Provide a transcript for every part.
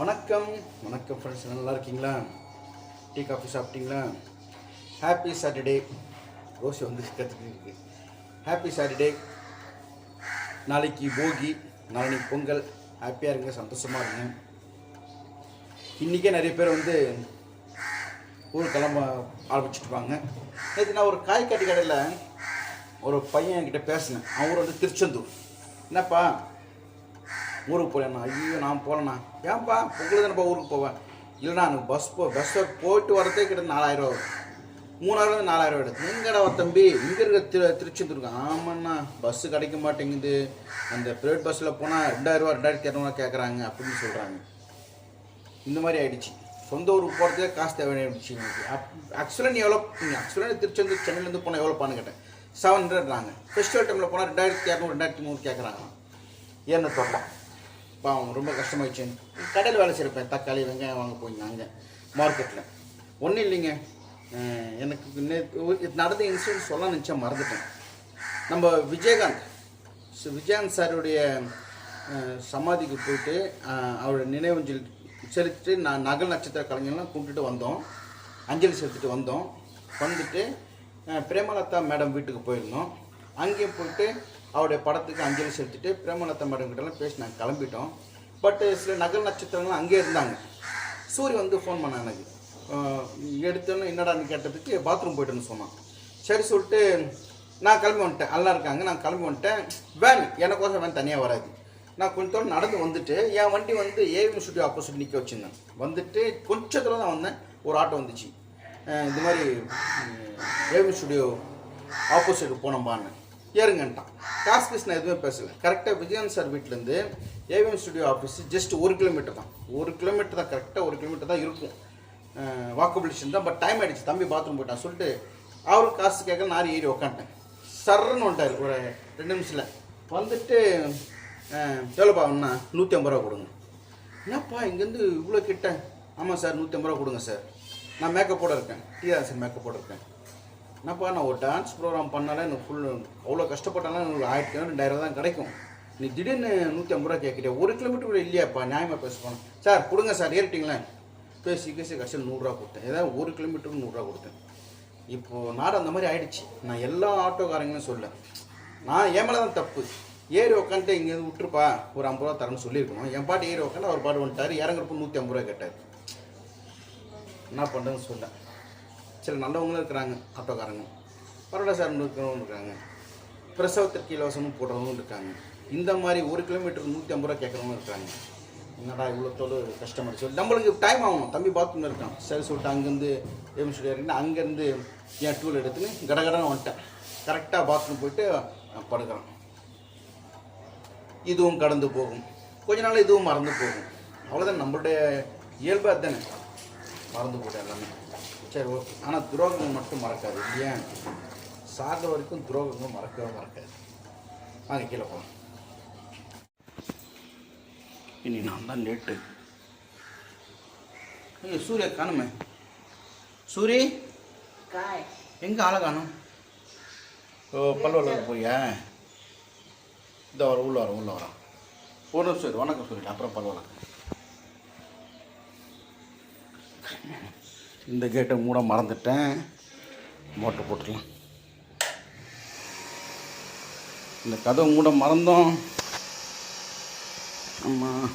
வணக்கம். வணக்கம் ஃப்ரெண்ட்ஸ் நல்லா இருக்கீங்களா? டீ காஃபி சாப்பிட்டீங்களா? ஹாப்பி சாட்டர்டே ரோசி வந்து கற்றுக்கிட்டு ஹாப்பி சாட்டர்டே நாளைக்கு போகி நாளைக்கு பொங்கல். ஹாப்பியாக இருங்க சந்தோஷமாக இருங்க. இன்றைக்கே நிறைய பேர் வந்து ஊர் கிளம்ப ஆரம்பிச்சிட்டுருப்பாங்க நேற்று நான் ஒரு காய்கறி கடையில் ஒரு பையன் என்கிட்ட பேசினேன். அவர் வந்து திருச்செந்தூர். என்னப்பா? ஊருக்கு போகலண்ணா ஐயோ நான் போகலண்ணா ஏன்ப்பா பொங்கல் தானேப்பா ஊருக்கு போவேன். இல்லைண்ணா எனக்கு பஸ் போ பஸ்ஸை போயிட்டு வரதே கிட்ட நாலாயிரம் ரூபா வரும். மூணாயிரம் நாலாயிரம் எடுத்து. எங்கடா தம்பி? இங்கே இருக்க திரு திருச்செந்தூருக்கு. ஆமாண்ணா பஸ்ஸு கிடைக்க மாட்டேங்குது. அந்த ப்ரைவேட் பஸ்ஸில் போனால் ரெண்டாயிரரூவா ரெண்டாயிரத்தி இரநூறுவா கேட்குறாங்க அப்படின்னு சொல்கிறாங்க இந்த மாதிரி ஆயிடுச்சு. சொந்த ஊருக்கு போகிறதே காசு தேவையாயிடுச்சு எனக்கு ஆக்சுவலாக நீ எவ்வளோ ஆக்சுவலாக திருச்செந்தூர் சென்னையிலேருந்து போனால் எவ்வளோப்பான்னு கேட்டேன். செவன் ஹண்ட்ரட்றாங்க ஃபெஸ்டிவல் டைமில் போனால் ரெண்டாயிரத்தி இரநூறு ரெண்டாயிரத்தி மூணு கேட்குறாங்க ஏன்னு சொல்லலாம் பாவம் ரொம்ப கஷ்டமாயிடுச்சு கடையில் வேலை செய்கிறப்பேன் தக்காளி வெங்காயம் வாங்க போயிருந்தாங்க மார்க்கெட்டில் ஒன்றும் இல்லைங்க. எனக்கு நேற்று நடந்த இன்சிடென்ட் சொல்ல நினச்சா மறந்துட்டேன். நம்ம விஜயகாந்த் விஜயகாந்த் சாருடைய சமாதிக்கு போயிட்டு அஹ், அவருடைய நினைவஞ்சலி செலுத்திட்டு நான் நகல் நட்சத்திர கலைஞர்லாம் கூப்பிட்டுட்டு வந்தோம். அஞ்சலி செலுத்திட்டு வந்தோம். வந்துட்டு பிரேமலதா மேடம் வீட்டுக்கு போயிருந்தோம். அங்கேயும் போயிட்டு அவருடைய படத்துக்கு அஞ்சலி செலுத்திட்டு பிரேமலதா மேடம் கிட்டலாம் பேசி நாங்கள் கிளம்பிட்டோம். பட் சில நகல் நட்சத்திரங்கள்லாம் அங்கேயே இருந்தாங்க. சூரி வந்து ஃபோன் பண்ணான் எனக்கு. எடுத்தோன்னு எடுத்தோன்னே என்னடான்னு கேட்டதுக்கு பாத்ரூம் போய்ட்டுன்னு சொன்னான். சரி சொல்லிட்டு நான் கிளம்பி வந்துட்டேன். எல்லாம் இருக்காங்க நான் கிளம்பி வந்துட்டேன். வேன் எனக்கோசம் வேன் தனியாக வராது. நான் கொஞ்ச தூரம் நடந்து வந்துட்டு என் வண்டி வந்து ஏவி ஸ்டுடியோ ஆப்போசிட் நிற்க வச்சுருந்தேன். வந்துட்டு கொஞ்ச தூரம் தான் வந்தேன். ஒரு ஆட்டோ வந்துச்சு. இந்த மாதிரி ஏவி ஸ்டுடியோ ஆப்போசிட் போனோம்பான்னு ஏறுங்கன்ட்டான். காசு கீஸ் நான் எதுவுமே பேசலை. கரெக்டாக விஜயன் சார் வீட்டிலேருந்து ஏவிஎம் ஸ்டுடியோ ஆஃபீஸ் ஜஸ்ட் ஒரு கிலோமீட்டர் தான். ஒரு கிலோமீட்டர் தான். கரெக்டாக ஒரு கிலோமீட்டர் தான் இருக்கும். வாக்கபிள் தான். பட் டைம் ஆகிடுச்சு தம்பி பாத்ரூம் போயிட்டான். சொல்லிட்டு அவருக்கு காசு கேட்க நான் ஏறி உக்காண்டேன் சர்ன்னு வந்துட்டார். ஒரு ரெண்டு நிமிஷத்தில். வந்துட்டு எவ்வளோப்பா ஒன்றா நூற்றி ஐம்பது ரூபா கொடுங்க. என்னப்பா இங்கேருந்து இவ்வளோ கிட்ட? ஆமாம் சார் நூற்றி ஐம்பது ரூபா கொடுங்க சார் நான் மேக்கப்போட இருக்கேன். டிஆர் சார் மேக்கப்போட இருக்கேன். என்னப்பா நான் ஒரு டான்ஸ் ப்ரோக்ராம் பண்ணாலே எனக்கு ஃபுல் அவ்வளோ கஷ்டப்பட்டாலும் எனக்கு ஆயிரத்தி ரெண்டாயிரம் தான் கிடைக்கும். நீ திடீர்னு நூற்றி ஐம்பது ரூபா கேட்குறியா? ஒரு கிலோமீட்டர் கூட இல்லையாப்பா நியாயமாக பேசுவாங்க சார் கொடுங்க சார் ஏறிட்டிங்களேன் பேசி பேசி கஷ்டம் நூறுரூவா கொடுத்தேன். ஏதாவது ஒரு கிலோமீட்டருக்கு நூறுரூவா கொடுத்தேன். இப்போது நாடு அந்த மாதிரி ஆயிடுச்சு. நான் எல்லா ஆட்டோக்காரங்களும் சொல்ல நான் ஏமலை மேலே தான் தப்பு. ஏறி உக்காந்துட்டு இங்கே விட்டுருப்பா. ஒரு ஐம்பது ரூபா தரேன்னு சொல்லியிருக்கணும். என் பாட்டு ஏறி உக்காந்து அவர் பாட்டு வந்துட்டார் இறங்குறப்ப நூற்றி ஐம்பது ரூபா கேட்டார். என்ன பண்ணுறதுன்னு சொல்ல. சில நல்லவங்களும் இருக்கிறாங்க ஆட்டோக்காரங்க. பரவாயில்ல சார் இருக்கிறவங்க இருக்காங்க. பிரசவத்திற்கு இலவசமும் போடுறவங்களும் இருக்காங்க. இந்த மாதிரி ஒரு கிலோமீட்டருக்கு நூற்றி ஐம்பது ரூபா கேட்குறவங்க இருக்காங்க. என்னடா இவ்வளோ தொழில் கஷ்டமாச்சு சொல்லி நம்மளுக்கு டைம் ஆகணும். தம்பி பாத்ரூம் இருக்கான். சரி சொல்லிட்டு அங்கேருந்து ஏம் ஸ்டுடியோ அங்கேருந்து என் டூல் எடுத்துன்னு கடகடன்னு வந்துட்டேன். கரெக்டாக பாத்ரூம் போயிட்டு படுக்கிறான். இதுவும் கடந்து போகும். கொஞ்ச நாள் இதுவும் மறந்து போகும். அவ்வளோதான் நம்மளுடைய இயல்பாக தானே மறந்து போட்டேன் எல்லாமே. சரி ஓகே ஆனால் துரோகங்கள் மட்டும் மறக்காது இல்லையா சாகிற வரைக்கும் துரோகங்கள் மறக்கவே மறக்காது. வாங்க கீழே போகலாம் இனி நான் தான் லேட்டு. ஐயோ சூர்யா காணுமே. சூரி எங்கே ஆளை காணும்? ஓ பல்வல போறியா? இந்த வர உள்ள வர உள்ள வரோம் ஒரு நிமிஷம் வணக்கம் சொல்லிட்டு அப்புறம் பல்வல இந்த கேட்டை மூட மறந்துட்டேன். மோட்டர் போட்டுடலாம். இந்த கதவு மூட மறந்தோம். ஆமாம்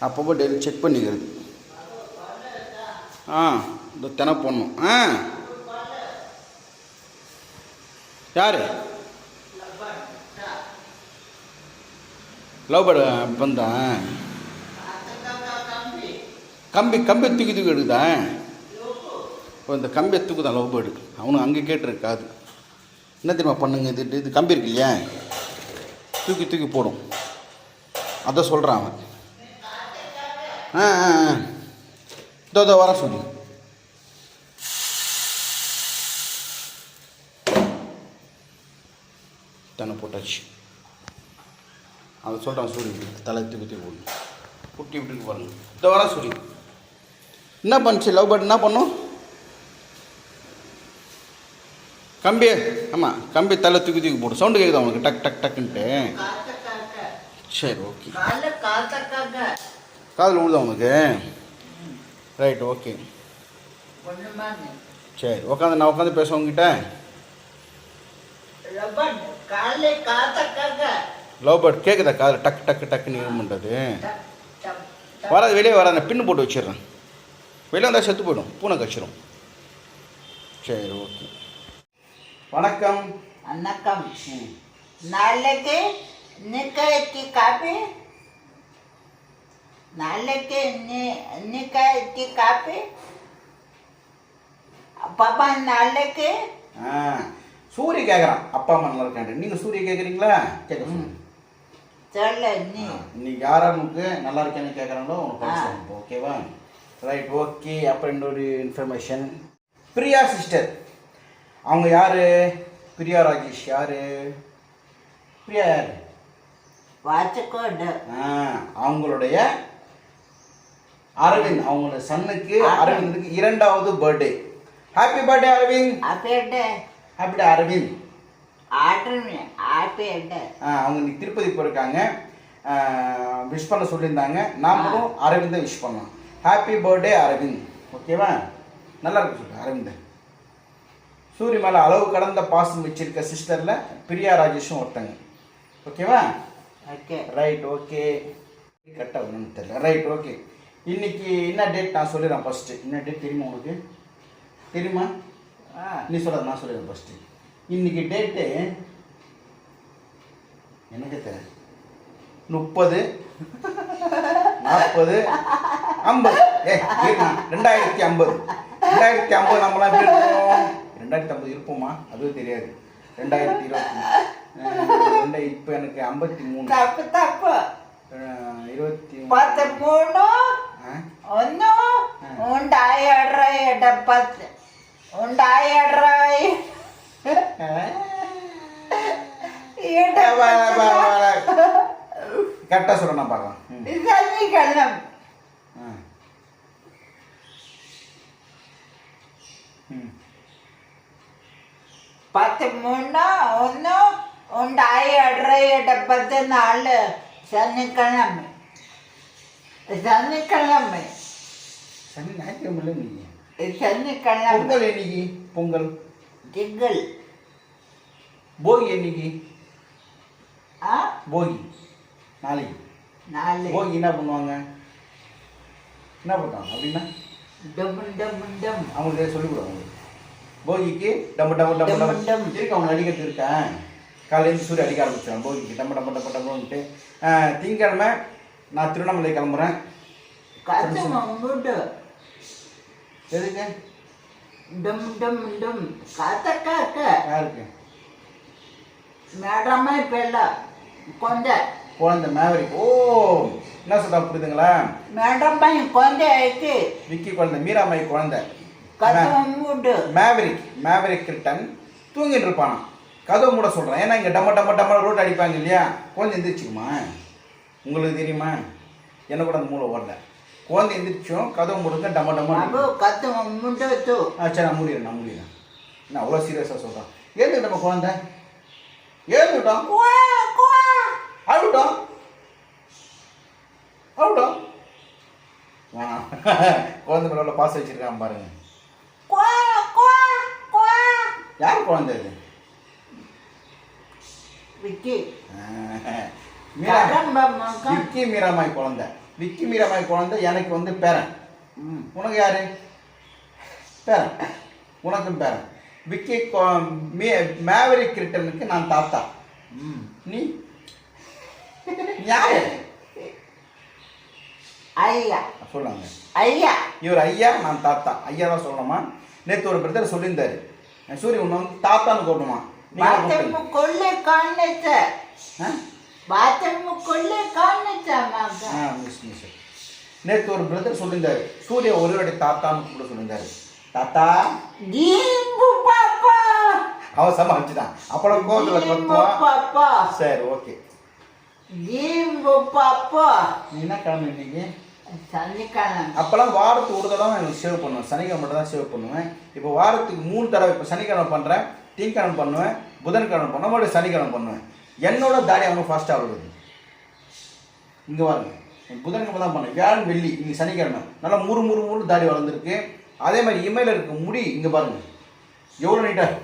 அப்பப்போ டெய்லி செக் பண்ணிக்கிறது. ஆ இந்த தினை போடணும். ஆ. யார்? லவ் பேர்டு வந்தேன் கம்பி கம்பி தூக்கி தூக்கி எடுக்குதான் இப்போ இந்த கம்பியை தூக்குதான் லவ் பேர்டு அவனும் அங்கே கேட்டிருக்காது என்ன தெரியுமா பண்ணுங்க இது இது- கம்பி இருக்கு இல்லையா? தூக்கி தூக்கி போடும். அதை சொல்கிறான் அவன். ஆ ஆ ஆ. இதோ இதோ வர சொல்லி. தன்னை போட்டாச்சு. அதை சொல்கிறான் சூரியன். தலை தூக்கி தூக்கி போடணும் குட்டி விட்டுக்கு பாருங்க. இதோ வர சொல்லி. என்ன பண்ணுச்சு? லவ் பேர்ட் என்ன பண்ணும்? கம்பி ஆமாம் கம்பி தலை தூக்கி தூக்கி போடும் சவுண்டு கேட்குதா உனக்கு? டக் டக் டக்குன்ட்டு. சரி ஓகே. காதில் விழுது உனக்கு? Right okay. சரி உட்காந்து நான் உட்காந்து பேச உங்ககிட்ட லவ் பேர்ட் கேட்குதா காதில் டக் டக்கு டக்குன்னு இது பண்ணுறது வராது வெளியே வராது. பின்னு போட்டு வச்சிடுறேன். வெளியே வந்தால் செத்து போயிடும். பூனை கச்சிரும் சரி ஓகே வணக்கம். வணக்கம். நாளைக்கு நிக்காய்க்கு காப்பி. நாளைக்கு நீ நிக்காய்க்கு காப்பி. பாப்பா நாளைக்கு ஆ சூரிய கேட்குறான் அப்பா அம்மா நல்லா இருக்காண்டு நீங்கள் சூரிய கேட்குறீங்களா கேட்க. சொல்ல நீ. இன்னைக்கு யாராருக்கு நல்லா இருக்கேன்னு கேட்குறாங்களோ உனக்கு ஓகேவா ரைட் ஓகே அப்புறம் இன்னொரு இன்ஃபர்மேஷன் பிரியா சிஸ்டர் அவங்க யார்? பிரியா ராஜேஷ் யார்? பிரியா யார்? வாட்சக்கோடு ஆ, அவங்களுடைய அரவிந்த் அவங்களோட சன்னுக்கு. அரவிந்துக்கு இரண்டாவது பர்த்டே ஹாப்பி பர்த்டே அரவிந்த் அப்பேட்ட ஹாப்பி டே அரவிந்த் ஆர்டர் ஆப்பேட்ட ஆ, அவங்க இன்னைக்கு திருப்பதி போயிருக்காங்க. விஷ் பண்ண சொல்லியிருந்தாங்க. நாமளும் அரவிந்தை விஷ் பண்ணோம் ஹாப்பி பர்த்டே அரவிந்த் ஓகேவா நல்லா இருக்கு சொல்லு அரவிந்த். சூரிய மேலே அளவு கடந்த பாசம் வச்சிருக்க சிஸ்டரில் பிரியா ராஜேஷும் ஒருத்தங்க. ஓகேவா ஓகே ரைட் ஓகே கரெக்டாக ஒன்றும் தெரியல. ரைட் ஓகே இன்னைக்கு என்ன டேட் நான் சொல்லிடுறேன் ஃபஸ்ட்டு என்ன டேட் தெரியுமா உனக்கு? தெரியுமா? ஆ. நீ சொல்லாத நான் சொல்லிடுறேன் ஃபஸ்ட்டு இன்னைக்கு டேட்டு எனக்கு தெரியும் முப்பது நாற்பது ஐம்பது. ஏ ரெண்டாயிரத்தி ஐம்பது. ரெண்டாயிரத்தி ஐம்பது நம்மளாம் ரெண்டாயிரத்தி ஐம்பது இருப்போமா? அதுவும் தெரியாது. ரெண்டாயிரத்தி இருபத்தி ரெண்டு இப்போ எனக்கு ஐம்பத்தி மூணு. தப்பு தப்பு. இருபத்தி பத்து மூணு ஒன்று உண்டாயிடுற பத்து. உண்டாயிடுற கரெக்டாக சொல்லணும் பாருங்க പത്ത് മൂന്ന് ഒന്ന് ഉണ്ടായി എട്ട് എട്ടപ്പത്തി നാല്. ശനിക്കിഴമ് ശനിക്കിഴമ് சனி ஞாயிற்றுக்கிழமை இல்லை சனிக்கிழமை பொங்கல் என்னைக்கு பொங்கல் திங்கள் போகி என்னைக்கு ஆ போகி நாளைக்கு நாளைக்கு போகி என்ன பண்ணுவாங்க என்ன பண்ணுவாங்க அப்படின்னா டம் டம் டம் அவங்களுக்கு சொல்லிக் அவங்களுக்கு. போகிக்கு டம்மு டம்மு டம்மு டம்மு டம். இருக்கு அவங்க அடிக்கிறது இருக்கேன்? காலையிலேருந்து சூரிய அடிக்க ஆரம்பிச்சிடும் போகிக்கு டம்மு டம்மு டம்மு டம்முன்ட்டு திங்கக்கிழமை நான் திருவண்ணாமலை கிளம்புறேன். எதுக்கு? டம் டம் டம் காத்த காக்க யாருக்கு? மேடமே பெல்ல கொஞ்ச குழந்தை மேவரிக் ஓ என்ன சொல்றா புரியுதுங்களா? மேடமே கொஞ்ச ஐக்கு விக்கி குழந்தை மீராமாய் குழந்தை. மேவரிக் மேவரிக் கிருட்டன் தூங்கிட்டு இருப்பானா கதவு மூட சொல்கிறேன் ஏன்னா இங்கே டம்ம டம்ம டம்ம ரோட் அடிப்பாங்க இல்லையா? குழந்தை எந்திரிச்சுக்குமா? உங்களுக்கு தெரியுமா? என்ன கூட அந்த மூளை ஓடல. குழந்தை எந்திரிச்சோம் கதவு மூடுங்க டம்ம டம்ம கத்து ஆ சரி நான் முடியறேன் நான் முடியறேன் நான் அவ்வளோ சீரியஸாக சொல்கிறேன் ஏந்து நம்ம குழந்தை? ஏந்துட்டோம் அழுட்டோம் அழுட்டோம் வா குழந்தை மேலே உள்ள பாசம் வச்சிருக்கான் பாருங்க. யார் குழந்தை இது விக்கி. விக்கி மீராமாய் குழந்தை. விக்கி மீராமாய் குழந்தை எனக்கு வந்து பேரன். ம். உனக்கு யாரு? பேரன். உனக்கும் பேரன். விக்கி கொ- மீ மேவரி கிரிட்டனுக்கு நான் தாத்தா. ம். நீ? யாரு? ஐயா. சொல்லுங்க ஐயா. இவர் ஐயா நான் தாத்தா. ஐயா தான் சொல்லணுமா? நேற்று ஒரு பிரதர் சொல்லியிருந்தாரு. சூரிய உன்னை வந்து தாத்தான்னு கூட்டணுமா கொள்ளை காணிச்ச கொள்ளை காணிச்சா நேற்று ஒரு பிரதர் சொல்லியிருந்தாரு. சூரிய ஒருவருடைய தாத்தான்னு கூட சொல்லியிருந்தாரு. தாத்தா. அவன் சமாளிச்சுதான் அப்புறம் கோவில் சரி ஓகே நீ என்ன கிழமை இன்னைக்கு? சனிக்கிழமை. அப்போல்லாம் வாரத்துக்கு ஒரு தடவை எனக்கு சேவ் பண்ணுவேன். சனிக்கிழமை மட்டும் தான் சேவ் பண்ணுவேன். இப்போ வாரத்துக்கு மூணு தடவை இப்போ சனிக்கிழமை பண்ணுறேன் திங்கக்கிழமை பண்ணுவேன் புதன்கிழமை பண்ணுவேன் மறுபடியும் சனிக்கிழமை பண்ணுவேன். என்னோட தாடி அவங்க ஃபாஸ்ட்டாக வருது இங்கே பாருங்க. புதன்கிழமை தான் பண்ணேன். வியாழன் வெள்ளி இன்னைக்கு சனிக்கிழமை. நல்லா முறு முறு முறு தாடி வளர்ந்துருக்கு. அதே மாதிரி இமையில் இருக்க முடி இங்கே பாருங்க. எவ்வளோ நீட்டாக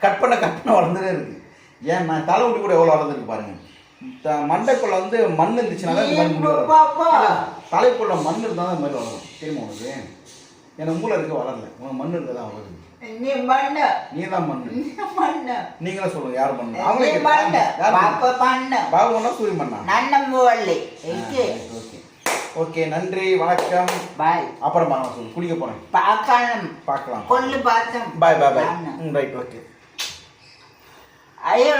கட் பண்ண கட் பண்ண வளர்ந்துட்டே இருக்கு. ஏன் நான் தலைமுடி கூட எவ்வளோ வளர்ந்துருக்கு பாருங்க. த- மண்டைக்குள்ள வந்து மண். இல்ல, தலைக்குள்ள மண் இருந்தால் தான் மாதிரி வளரும். தெரியுமா உனக்கு? எனக்கு மூளை இருக்க வளரல. உனக்கு மண் இருக்க தான் வளருது. நீ பண்ணு நீ தான் மண் நீ பண்ணு நீங்களும் சொல்லுங்க யார் மண் நீ அவங்களே யார் பாப்பா மண்ணா. சூரிய மண்ணா? நன்னம்புவள்ளி இருக்கு. ஓகே. ஓகே நன்றி வணக்கம். பாய். அப்புறம் பார்க்கலாம் சொல்லு. குளிக்க போறேன். பார்க்கணும் பார்க்கலாம். கொல்லு பார்த்தோம் பாய் பாய் பாய். ரைட் ஓகே ஐயோ